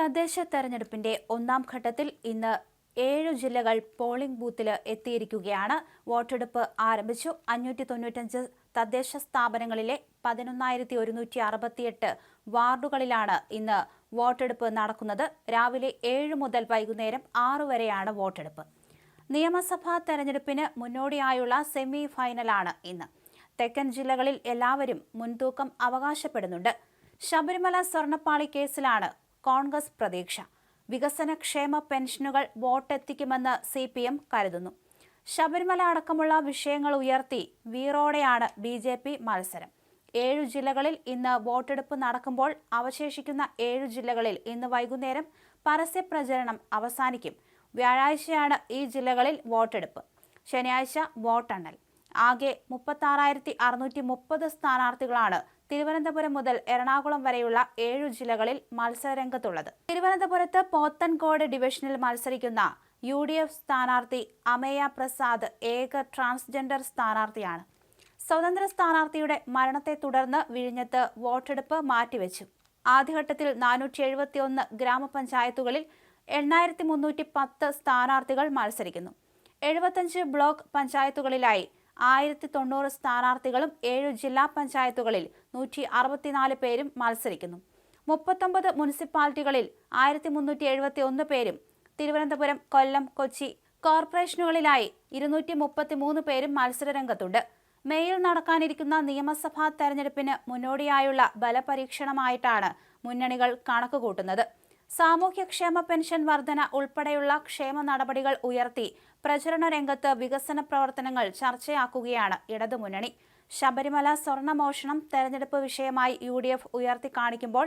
തദ്ദേശ തെരഞ്ഞെടുപ്പിന്റെ ഒന്നാം ഘട്ടത്തിൽ ഇന്ന് ഏഴു ജില്ലകൾ പോളിംഗ് ബൂത്തിൽ എത്തിയിരിക്കുകയാണ്. വോട്ടെടുപ്പ് ആരംഭിച്ചു. അഞ്ഞൂറ്റി തൊണ്ണൂറ്റഞ്ച് തദ്ദേശ സ്ഥാപനങ്ങളിലെ പതിനൊന്നായിരത്തി ഒരുന്നൂറ്റി അറുപത്തിയെട്ട് വാർഡുകളിലാണ് ഇന്ന് വോട്ടെടുപ്പ് നടക്കുന്നത്. രാവിലെ ഏഴ് മുതൽ വൈകുന്നേരം ആറു വരെയാണ് വോട്ടെടുപ്പ്. നിയമസഭാ തെരഞ്ഞെടുപ്പിന് മുന്നോടിയായുള്ള സെമി ഫൈനലാണ് ഇന്ന്. തെക്കൻ ജില്ലകളിൽ എല്ലാവരും മുൻതൂക്കം അവകാശപ്പെടുന്നുണ്ട്. ശബരിമല സ്വർണപ്പാളി കേസിലാണ് കോൺഗ്രസ് പ്രതീക്ഷ. വികസന ക്ഷേമ പെൻഷനുകൾ വോട്ടെത്തിക്കുമെന്ന് സി പി എം കരുതുന്നു. ശബരിമല അടക്കമുള്ള വിഷയങ്ങൾ ഉയർത്തി വീറോടെയാണ് ബി ജെ പി മത്സരം. ഏഴു ജില്ലകളിൽ ഇന്ന് വോട്ടെടുപ്പ് നടക്കുമ്പോൾ അവശേഷിക്കുന്ന ഏഴു ജില്ലകളിൽ ഇന്ന് വൈകുന്നേരം പരസ്യപ്രചരണം അവസാനിക്കും. വ്യാഴാഴ്ചയാണ് ഈ ജില്ലകളിൽ വോട്ടെടുപ്പ്. ശനിയാഴ്ച വോട്ടെണ്ണൽ. ആകെ മുപ്പത്തി ആറായിരത്തി അറുന്നൂറ്റി മുപ്പത് സ്ഥാനാർത്ഥികളാണ് തിരുവനന്തപുരം മുതൽ എറണാകുളം വരെയുള്ള ഏഴു ജില്ലകളിൽ മത്സരരംഗത്തുള്ളത്. തിരുവനന്തപുരത്ത് പോത്തൻകോട് ഡിവിഷനിൽ മത്സരിക്കുന്ന യു ഡി എഫ് സ്ഥാനാർത്ഥി അമേയ പ്രസാദ് ഏക ട്രാൻസ്ജെൻഡർ സ്ഥാനാർത്ഥിയാണ്. സ്വതന്ത്ര സ്ഥാനാർത്ഥിയുടെ മരണത്തെ തുടർന്ന് വിഴിഞ്ഞത്ത് വോട്ടെടുപ്പ് മാറ്റിവെച്ചു. ആദ്യഘട്ടത്തിൽ നാനൂറ്റി എഴുപത്തിയൊന്ന് ഗ്രാമപഞ്ചായത്തുകളിൽ എണ്ണായിരത്തി മുന്നൂറ്റി പത്ത് സ്ഥാനാർത്ഥികൾ മത്സരിക്കുന്നു. എഴുപത്തഞ്ച് ബ്ലോക്ക് പഞ്ചായത്തുകളിലായി ആയിരത്തി തൊണ്ണൂറ് സ്ഥാനാർത്ഥികളും ഏഴ് ജില്ലാ പഞ്ചായത്തുകളിൽ നൂറ്റി അറുപത്തിനാല് പേരും മത്സരിക്കുന്നു. മുപ്പത്തൊമ്പത് മുനിസിപ്പാലിറ്റികളിൽ ആയിരത്തി മുന്നൂറ്റി എഴുപത്തി ഒന്ന് പേരും തിരുവനന്തപുരം കൊല്ലം കൊച്ചി കോർപ്പറേഷനുകളിലായി ഇരുന്നൂറ്റി മുപ്പത്തി മൂന്ന് പേരും മത്സരരംഗത്തുണ്ട്. മേയിൽ നടക്കാനിരിക്കുന്ന നിയമസഭാ തെരഞ്ഞെടുപ്പിന് മുന്നോടിയായുള്ള ബലപരീക്ഷണമായിട്ടാണ് മുന്നണികൾ കണക്കുകൂട്ടുന്നത്. സാമൂഹ്യക്ഷേമ പെൻഷൻ വർധന ഉൾപ്പെടെയുള്ള ക്ഷേമ നടപടികൾ ഉയർത്തി പ്രചരണ രംഗത്ത് വികസന പ്രവർത്തനങ്ങൾ ചർച്ചയാക്കുകയാണ് ഇടതുമുന്നണി. ശബരിമല സ്വർണമോഷണം തെരഞ്ഞെടുപ്പ് വിഷയമായി യു ഡി എഫ് ഉയർത്തിക്കാണിക്കുമ്പോൾ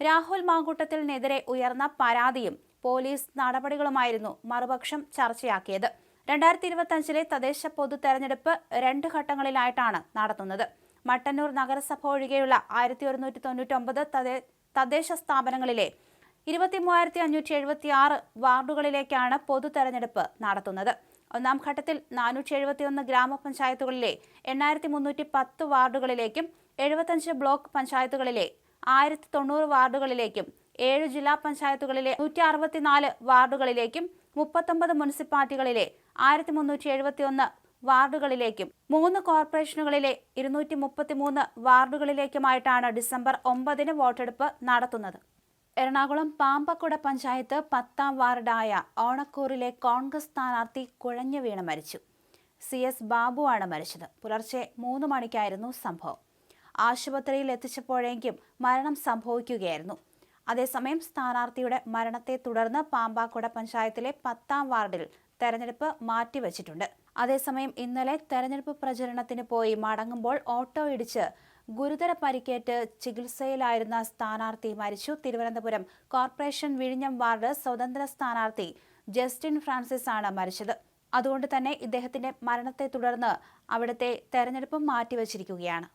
രാഹുൽ മാങ്കൂട്ടത്തിനെതിരെ ഉയർന്ന പരാതിയും പോലീസ് നടപടികളുമായിരുന്നു മറുപക്ഷം ചർച്ചയാക്കിയത്. രണ്ടായിരത്തി ഇരുപത്തിയഞ്ചിലെ തദ്ദേശ പൊതു തെരഞ്ഞെടുപ്പ് രണ്ട് ഘട്ടങ്ങളിലായിട്ടാണ് നടത്തുന്നത്. മട്ടന്നൂർ നഗരസഭ ഒഴികെയുള്ള ആയിരത്തി ഒരുന്നൂറ്റി തൊണ്ണൂറ്റി ഒമ്പത് തദ്ദേശ സ്ഥാപനങ്ങളിലെ ഇരുപത്തി മൂവായിരത്തി അഞ്ഞൂറ്റി എഴുപത്തി ആറ് വാർഡുകളിലേക്കാണ് പൊതു തെരഞ്ഞെടുപ്പ് നടത്തുന്നത്. ഒന്നാം ഘട്ടത്തിൽ നാനൂറ്റി എഴുപത്തിയൊന്ന് ഗ്രാമപഞ്ചായത്തുകളിലെ എണ്ണായിരത്തി മുന്നൂറ്റി പത്ത് വാർഡുകളിലേക്കും എഴുപത്തഞ്ച് ബ്ലോക്ക് പഞ്ചായത്തുകളിലെ ആയിരത്തി തൊണ്ണൂറ് വാർഡുകളിലേക്കും ഏഴ് ജില്ലാ പഞ്ചായത്തുകളിലെ നൂറ്റി അറുപത്തിനാല് വാർഡുകളിലേക്കും മുപ്പത്തൊമ്പത് മുനിസിപ്പാലിറ്റികളിലെ ആയിരത്തി മുന്നൂറ്റി എഴുപത്തിയൊന്ന് വാർഡുകളിലേക്കും മൂന്ന് കോർപ്പറേഷനുകളിലെ ഇരുന്നൂറ്റി മുപ്പത്തിമൂന്ന് വാർഡുകളിലേക്കുമായിട്ടാണ് ഡിസംബർ ഒമ്പതിന് വോട്ടെടുപ്പ് നടത്തുന്നത്. എറണാകുളം പാമ്പക്കുട പഞ്ചായത്ത് പത്താം വാർഡായ ഓണക്കൂറിലെ കോൺഗ്രസ് സ്ഥാനാർത്ഥി കുഴഞ്ഞു വീണ് മരിച്ചു. സി എസ് ബാബുവാണ് മരിച്ചത്. പുലർച്ചെ മൂന്ന് മണിക്കായിരുന്നു സംഭവം. ആശുപത്രിയിൽ എത്തിച്ചപ്പോഴേക്കും മരണം സംഭവിക്കുകയായിരുന്നു. അതേസമയം സ്ഥാനാർത്ഥിയുടെ മരണത്തെ തുടർന്ന് പാമ്പാക്കുട പഞ്ചായത്തിലെ പത്താം വാർഡിൽ തെരഞ്ഞെടുപ്പ് മാറ്റിവച്ചിട്ടുണ്ട്. അതേസമയം ഇന്നലെ തെരഞ്ഞെടുപ്പ് പ്രചരണത്തിന് പോയി മടങ്ങുമ്പോൾ ഓട്ടോ ഇടിച്ച് ഗുരുതര പരിക്കേറ്റ് ചികിത്സയിലായിരുന്ന സ്ഥാനാർത്ഥി മരിച്ചു. തിരുവനന്തപുരം കോർപ്പറേഷൻ വിഴിഞ്ഞം വാർഡ് സ്വതന്ത്ര സ്ഥാനാർത്ഥി ജസ്റ്റിൻ ഫ്രാൻസിസ് ആണ് മരിച്ചത്. അതുകൊണ്ട് തന്നെ ഇദ്ദേഹത്തിന്റെ മരണത്തെ തുടർന്ന് അവിടുത്തെ തെരഞ്ഞെടുപ്പ് മാറ്റിവച്ചിരിക്കുകയാണ്.